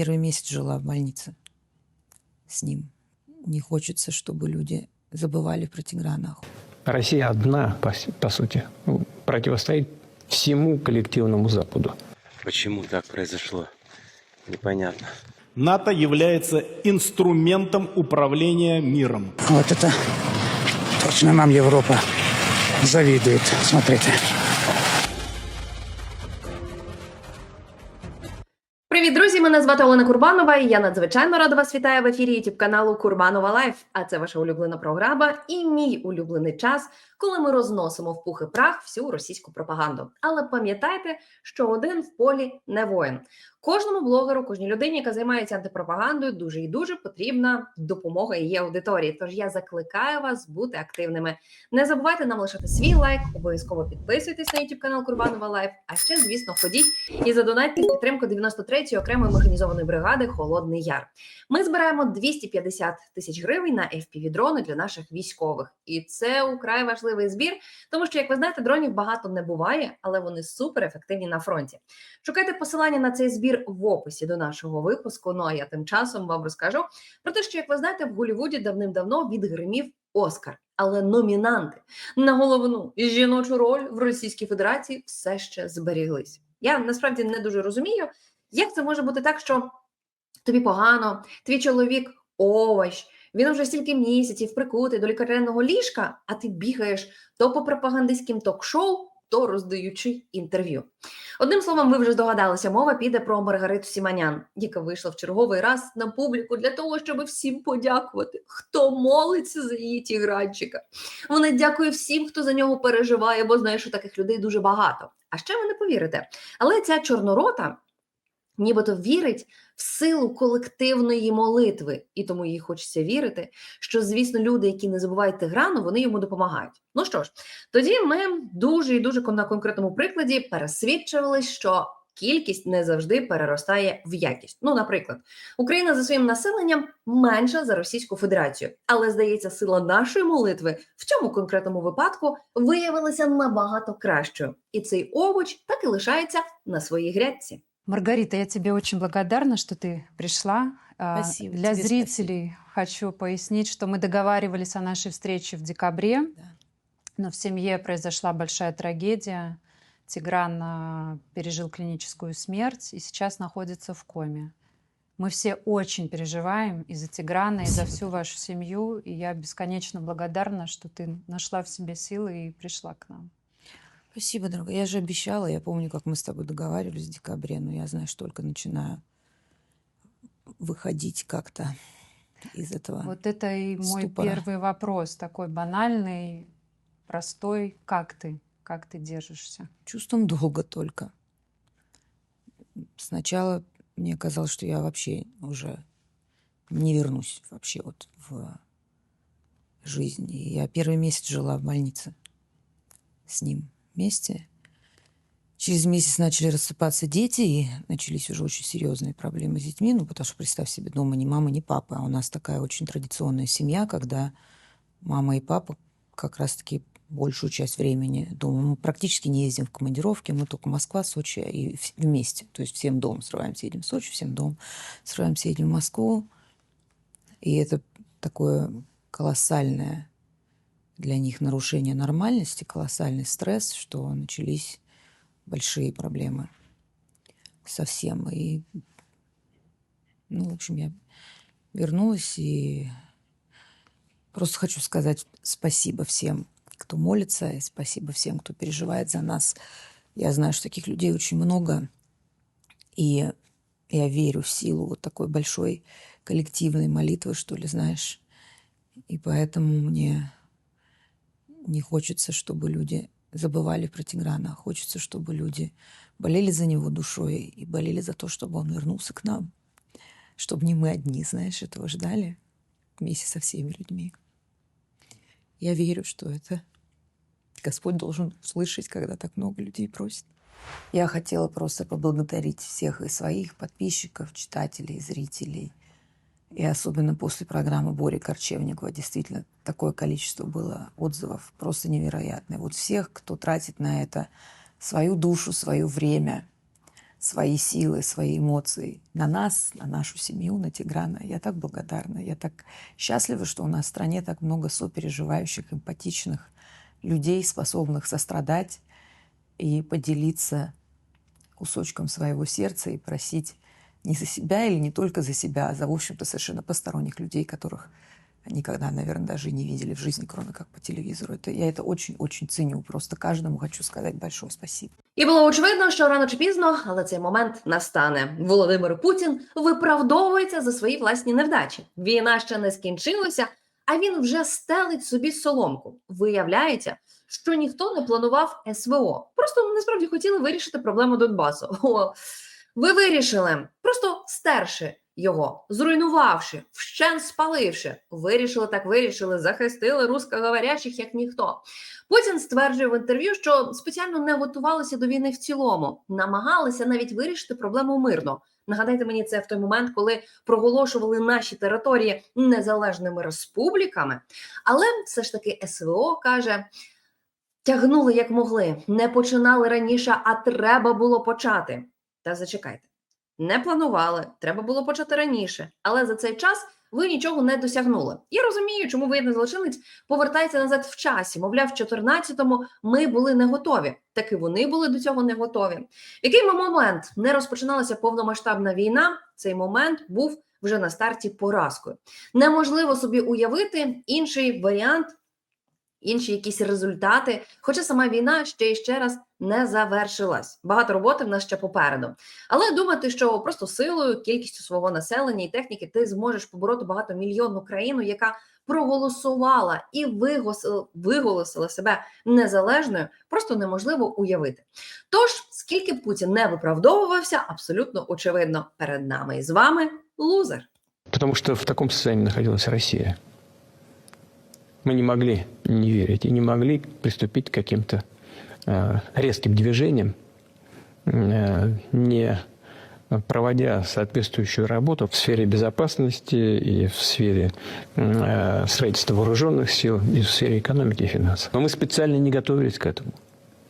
первый месяц жила в больнице с ним. Не хочется, чтобы люди забывали про Тиграна. Россия одна, по, по сути, ну, противостоит всему коллективному Западу. Почему так произошло? Непонятно. НАТО является инструментом управления миром. Вот это точно нам Европа завидует. Смотрите. Привіт, друзі! Мене звати Олена Курбанова, і я надзвичайно рада вас вітаю в ефірі youtube каналу Курбанова Лайф. А це ваша улюблена програма і мій улюблений час, коли ми розносимо в пух і прах всю російську пропаганду. Але пам'ятайте, що один в полі не воїн. Кожному блогеру, кожній людині, яка займається антипропагандою, дуже і дуже потрібна допомога її аудиторії. Тож я закликаю вас бути активними. Не забувайте нам лишати свій лайк, обов'язково підписуйтесь на youtube канал Курбанова Лайф. А ще, звісно, ходіть і задонатьте в підтримку 93-ї окремої механізованої бригади Холодний Яр. Ми збираємо 250 тисяч гривень на fpv дрони для наших військових, і це украй важливий збір, тому що, як ви знаєте, дронів багато не буває, але вони супер ефективні на фронті. Шукайте посилання на цей збір в описі до нашого випуску. Ну а я тим часом вам розкажу про те, що як ви знаєте, в Голлівуді давним-давно відгримів Оскар, але номінанти на головну жіночу роль в Російській Федерації все ще зберіглись. Я насправді не дуже розумію, як це може бути так, що тобі погано, твій чоловік овощ, він вже стільки місяців прикутий до лікарняного ліжка, а ти бігаєш то по пропагандистським ток-шоу, то роздаючи інтерв'ю. Одним словом, ви вже здогадалися, мова піде про Маргариту Сіманян, яка вийшла в черговий раз на публіку для того, щоб всім подякувати, хто молиться за її тігранчика. Вона дякує всім, хто за нього переживає, бо знає, що таких людей дуже багато. А ще ви не повірите. Але ця чорнорота нібито вірить в силу колективної молитви, і тому їй хочеться вірити, що, звісно, люди, які не забувають Тиграну, вони йому допомагають. Ну що ж, тоді ми дуже і дуже на конкретному прикладі пересвідчували, що кількість не завжди переростає в якість. Ну, наприклад, Україна за своїм населенням менша за Російську Федерацію, але здається, сила нашої молитви в цьому конкретному випадку виявилася набагато кращою, і цей овоч так і лишається на своїй грядці. Маргарита, я тебе очень благодарна, что ты пришла. А, Спасибо, Для тебе зрителей хочу пояснить, что мы договаривались о нашей встрече в декабре, Да. но в семье произошла большая трагедия. Тигран а, пережил клиническую смерть и сейчас находится в коме. Мы все очень переживаем и за Тиграна, и за Спасибо, всю вашу семью. И я бесконечно благодарна, что ты нашла в себе силы и пришла к нам. Спасибо, дорогая. Я же обещала, я помню, как мы с тобой договаривались в декабре, но я, знаешь, только начинаю выходить как-то из этого. Вот это и мой ступора. первый вопрос, такой банальный, простой. Как ты? Как ты держишься? Чувством долга только. Сначала мне казалось, что я вообще уже не вернусь вообще вот в жизнь. И я первый месяц жила в больнице с ним вместе. Через месяц начали рассыпаться дети, и начались уже очень серьезные проблемы с детьми. Ну, потому что, представь себе, дома ни мамы, ни папы. А у нас такая очень традиционная семья, когда мама и папа как раз-таки большую часть времени дома. Мы практически не ездим в командировки, мы только Москва, Сочи и вместе. То есть всем дом срываемся, едем в Сочи, всем дом срываемся, едем в Москву. И это такое колоссальное для них нарушение нормальности, колоссальный стресс, что начались большие проблемы совсем. И, ну, в общем, я вернулась и просто хочу сказать спасибо всем, кто молится, и спасибо всем, кто переживает за нас. Я знаю, что таких людей очень много, и я верю в силу вот такой большой коллективной молитвы, что ли, знаешь. И поэтому мне не хочется, чтобы люди забывали про Тиграна. Хочется, чтобы люди болели за него душой и болели за то, чтобы он вернулся к нам. Чтобы не мы одни, знаешь, этого ждали вместе со всеми людьми. Я верю, что это Господь должен услышать, когда так много людей просит. Я хотела просто поблагодарить всех и своих подписчиков, читателей, зрителей. И особенно после программы Бори Корчевникова действительно такое количество было отзывов просто невероятное. Вот всех, кто тратит на это свою душу, свое время, свои силы, свои эмоции на нас, на нашу семью, на Тиграна. Я так благодарна. Я так счастлива, что у нас в стране так много сопереживающих, эмпатичных людей, способных сострадать и поделиться кусочком своего сердца и просить не за себя или не только за себя, а за, в общем-то, совершенно посторонних людей, которых никогда, наверное, даже и не видели в жизни, кроме как по телевизору. Это, я это очень-очень ценю. Просто каждому хочу сказать большое спасибо. І було очевидно, що рано чи пізно, але цей момент настане. Володимир Путін виправдовується за свої власні невдачі. Війна ще не скінчилася, а він вже стелить собі соломку. Виявляється, що ніхто не планував СВО. Просто насправді хотіли вирішити проблему Донбасу. Ви вирішили, просто стерши його, зруйнувавши, вщен спаливши. Вирішили так, вирішили, захистили русскоговорящих як ніхто. Путін стверджує в інтерв'ю, що спеціально не готувалися до війни в цілому, намагалися навіть вирішити проблему мирно. Нагадайте мені це в той момент, коли проголошували наші території незалежними республіками. Але все ж таки СВО каже. Тягнули як могли, не починали раніше, а треба було почати. Та зачекайте, не планували, треба було почати раніше, але за цей час ви нічого не досягнули. Я розумію, чому воєнний злочинець повертається назад в часі. Мовляв, в 14-му ми були не готові. Так і вони були до цього не готові. В який момент не розпочиналася повномасштабна війна, цей момент був вже на старті поразкою. Неможливо собі уявити інший варіант, інші якісь результати. Хоча сама війна ще і ще раз не завершилась. Багато роботи в нас ще попереду. Але думати, що просто силою, кількістю свого населення і техніки ти зможеш побороти багатомільйонну країну, яка проголосувала і виголосила, виголосила себе незалежною, просто неможливо уявити. Тож, скільки б Путін не виправдовувався, абсолютно очевидно перед нами і з вами лузер. Потому что в таком состоянии находилась Россия. Мы не могли не верить и не могли приступить к каким-то э, резким движениям, э, не проводя соответствующую работу в сфере безопасности и в сфере э, строительства вооруженных сил, и в сфере экономики и финансов. Но мы специально не готовились к этому.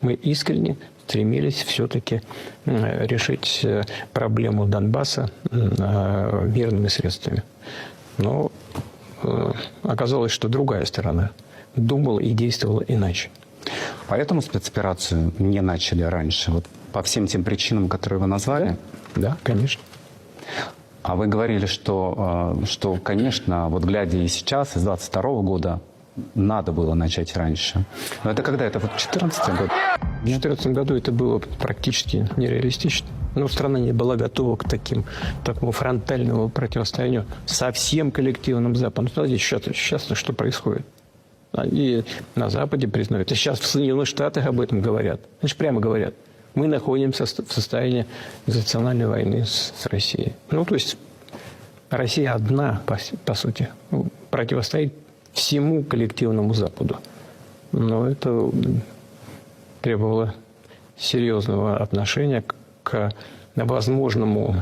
Мы искренне стремились все-таки решить проблему Донбасса мирными средствами. Но оказалось, что другая сторона думала и действовала иначе. Поэтому спецоперацию не начали раньше, вот по всем тем причинам, которые вы назвали. Да, конечно. А вы говорили, что, э, что, конечно, вот глядя и сейчас, из 22 года, надо было начать раньше. Но это когда? Это вот 14 год? В 2014 году это было практически нереалистично. Но страна не была готова к таким, такому фронтальному противостоянию со всем коллективным Западом. Ну, Смотрите, сейчас, сейчас что происходит. Они на Западе признают. И сейчас в Соединенных Штатах об этом говорят. Же прямо говорят. Мы находимся в состоянии экзистенциальной войны с, с Россией. Ну, то есть Россия одна, по, по сути, ну, противостоит всему коллективному Западу. Но это требовало серьезного отношения к, к возможному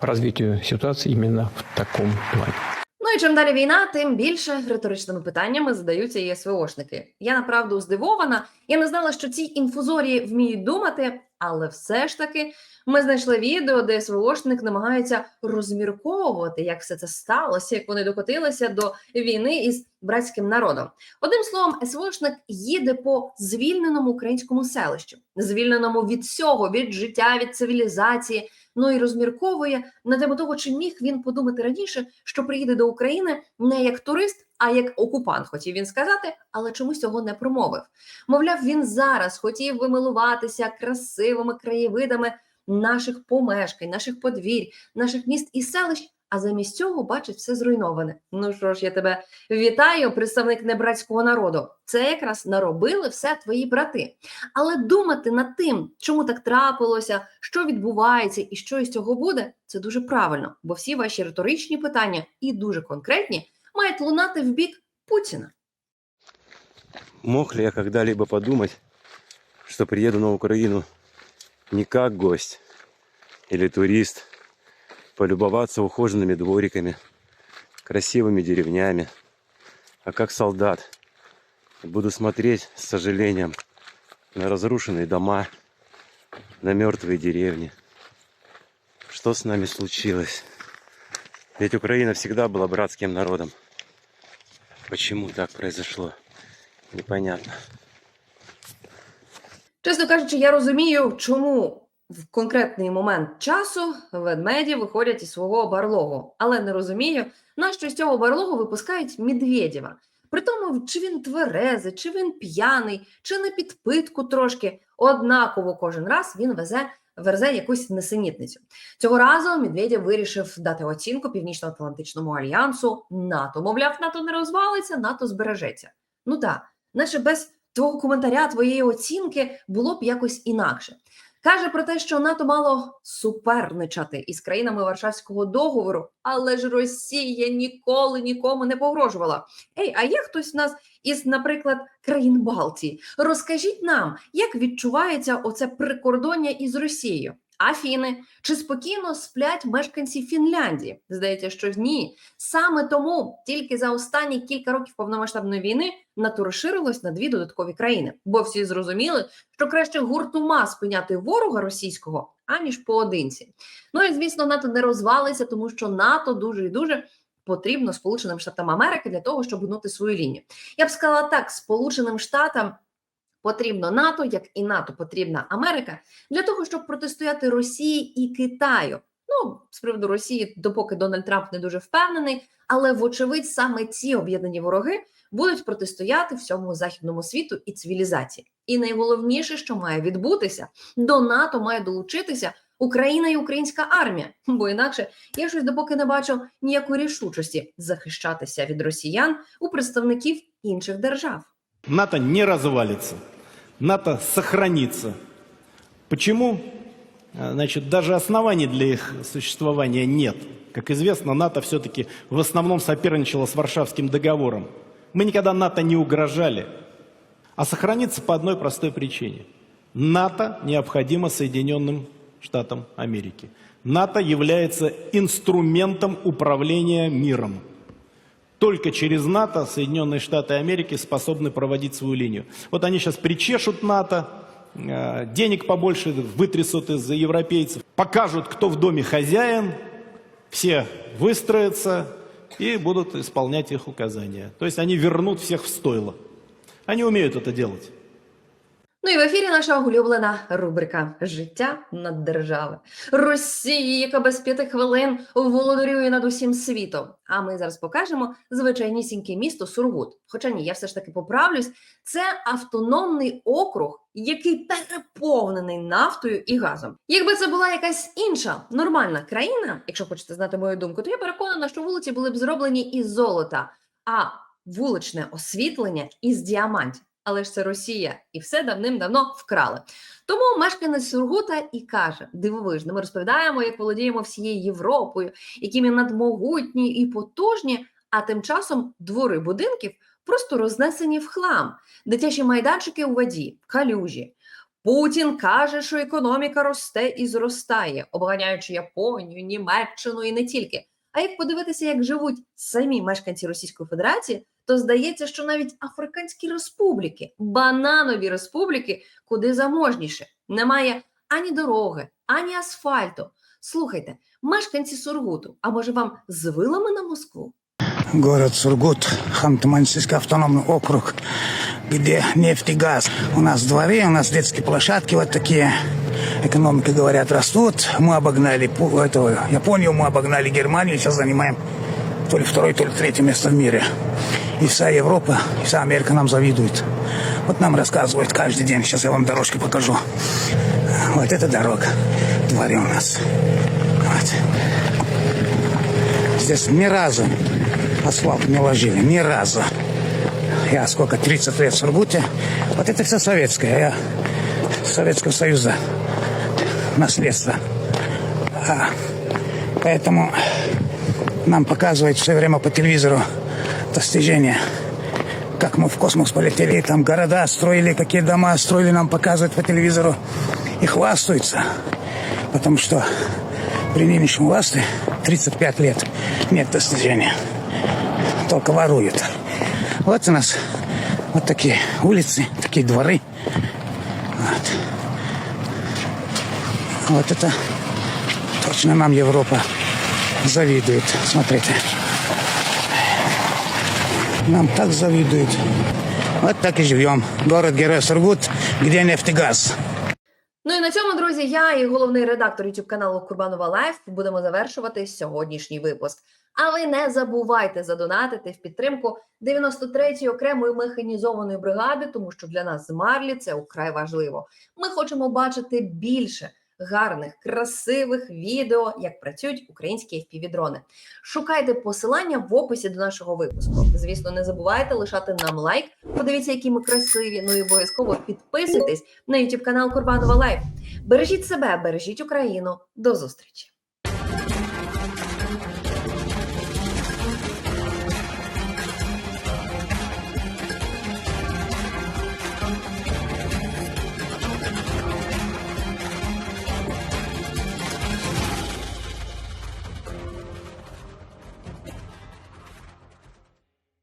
развитию ситуации именно в таком плане. Ну і чим далі війна, тим більше риторичними питаннями задаються і СВОшники. Я направду здивована. Я не знала, що ці інфузорії вміють думати, але все ж таки ми знайшли відео, де СВОшник намагається розмірковувати, як все це сталося, як вони докотилися до війни із братським народом. Одним словом, СВОшник їде по звільненому українському селищу, звільненому від всього, від життя, від цивілізації. Ну і розмірковує на тему того, чи міг він подумати раніше, що приїде до України не як турист, а як окупант, хотів він сказати, але чомусь цього не промовив. Мовляв, він зараз хотів вимилуватися красивими краєвидами наших помешкань, наших подвір'я, наших міст і селищ. А замість цього бачить все зруйноване. Ну що ж, я тебе вітаю, представник небратського народу. Це якраз наробили все твої брати. Але думати над тим, чому так трапилося, що відбувається і що із цього буде, це дуже правильно, бо всі ваші риторичні питання і дуже конкретні мають лунати в бік Путіна. Мог ли я когда-либо подумать, что приеду на Украину не как гость или турист, полюбоваться ухоженными двориками, красивыми деревнями, а как солдат. Буду смотреть с сожалением на разрушенные дома, на мертвые деревни. Что с нами случилось? Ведь Украина всегда была братским народом. Почему так произошло? Непонятно. Чесно кажучи, я розумію, чому в конкретний момент часу ведмеді виходять із свого барлогу, але не розумію, нащо з цього барлогу випускають Медведєва. При тому, чи він тверезий, чи він п'яний, чи на підпитку трошки, однаково кожен раз він везе. Верзе якусь несенітницю. Цього разу Медведєв вирішив дати оцінку Північно-Атлантичному альянсу НАТО. Мовляв, НАТО не розвалиться, НАТО збережеться. Ну так, наче без твого коментаря, твоєї оцінки було б якось інакше. Каже про те, що НАТО мало суперничати із країнами Варшавського договору, але ж Росія ніколи нікому не погрожувала. Ей, а є хтось в нас із, наприклад, країн Балтії? Розкажіть нам, як відчувається оце прикордоння із Росією? Афіни чи спокійно сплять мешканці Фінляндії? Здається, що ні. Саме тому тільки за останні кілька років повномасштабної війни НАТО розширилось на дві додаткові країни, бо всі зрозуміли, що краще гуртома спиняти ворога російського аніж поодинці. Ну і звісно, НАТО не розвалиться, тому що НАТО дуже і дуже потрібно Сполученим Штатам Америки для того, щоб гнути свою лінію. Я б сказала так: Сполученим Штатам. Потрібно НАТО, як і НАТО потрібна Америка для того, щоб протистояти Росії і Китаю. Ну, з приводу Росії, допоки Дональд Трамп не дуже впевнений, але вочевидь саме ці об'єднані вороги будуть протистояти всьому західному світу і цивілізації. І найголовніше, що має відбутися, до НАТО має долучитися Україна і українська армія. Бо інакше я щось допоки не бачу ніякої рішучості захищатися від росіян у представників інших держав. НАТО не развалится. НАТО сохранится. Почему? А, Значит, даже оснований для их существования нет. Как известно, НАТО все-таки в основном соперничало с Варшавским договором. Мы никогда НАТО не угрожали. А сохранится по одной простой причине. НАТО необходимо Соединенным Штатам Америки. НАТО является инструментом управления миром. Только через НАТО Соединенные Штаты Америки способны проводить свою линию. Вот они сейчас причешут НАТО, э, денег побольше вытрясут из европейцев, покажут, кто в доме хозяин, все выстроятся и будут исполнять их указания. То есть они вернут всех в стойло. Они умеют это делать. Ну і в ефірі наша улюблена рубрика Життя над держави. Росії, яка без п'яти хвилин володарює над усім світом. А ми зараз покажемо звичайнісіньке місто Сургут. Хоча ні, я все ж таки поправлюсь. Це автономний округ, який переповнений нафтою і газом. Якби це була якась інша нормальна країна, якщо хочете знати мою думку, то я переконана, що вулиці були б зроблені із золота, а вуличне освітлення із діамантів. Але ж це Росія, і все давним-давно вкрали. Тому мешканець Сургута і каже: дивовижно, ми розповідаємо, як володіємо всією Європою, які ми надмогутні і потужні. А тим часом двори будинків просто рознесені в хлам, дитячі майданчики у воді, калюжі. Путін каже, що економіка росте і зростає, обганяючи Японію, Німеччину і не тільки. А як подивитися, як живуть самі мешканці Російської Федерації, то здається, що навіть африканські республіки, бананові республіки, куди заможніше, немає ані дороги, ані асфальту. Слухайте, мешканці Сургуту, а може вам з вилами на Москву? Город Сургут, Ханты-Мансийский автономный округ, где нефть и газ. У нас дворы, у нас детские площадки вот такие. Экономика, говорят, растут. Мы обогнали эту, Японию, мы обогнали Германию. Сейчас занимаем то ли второе, то ли третье место в мире. И вся Европа, и вся Америка нам завидует. Вот нам рассказывают каждый день. Сейчас я вам дорожки покажу. Вот эта дорога. Дворы у нас. Вот. Здесь ни разу асфальт не ложили, ни разу. Я сколько, 30 лет в Сургуте. Вот это все советское. Я Советского Союза наследство. А, поэтому нам показывают все время по телевизору достижения. Как мы в космос полетели, там города строили, какие дома строили, нам показывают по телевизору. И хвастаются. Потому что при нынешнем власти 35 лет нет достижения. Только воруют. Вот у нас вот такие улицы, такие дворы. Вот. Вот это точно нам Европа завидует. Смотрите. Нам так завидуют. Вот так и живем. Город-герой Сургут, где нефть и газ. Ну і на цьому, друзі, я і головний редактор youtube каналу Курбанова Лайф будемо завершувати сьогоднішній випуск. А ви не забувайте задонатити в підтримку 93-ї окремої механізованої бригади, тому що для нас з Марлі це украй важливо. Ми хочемо бачити більше гарних, красивих відео, як працюють українські FPV-дрони. Шукайте посилання в описі до нашого випуску. Звісно, не забувайте лишати нам лайк. Подивіться, які ми красиві. Ну і обов'язково підписуйтесь на YouTube канал Курбанова Лайф. Бережіть себе, бережіть Україну. До зустрічі!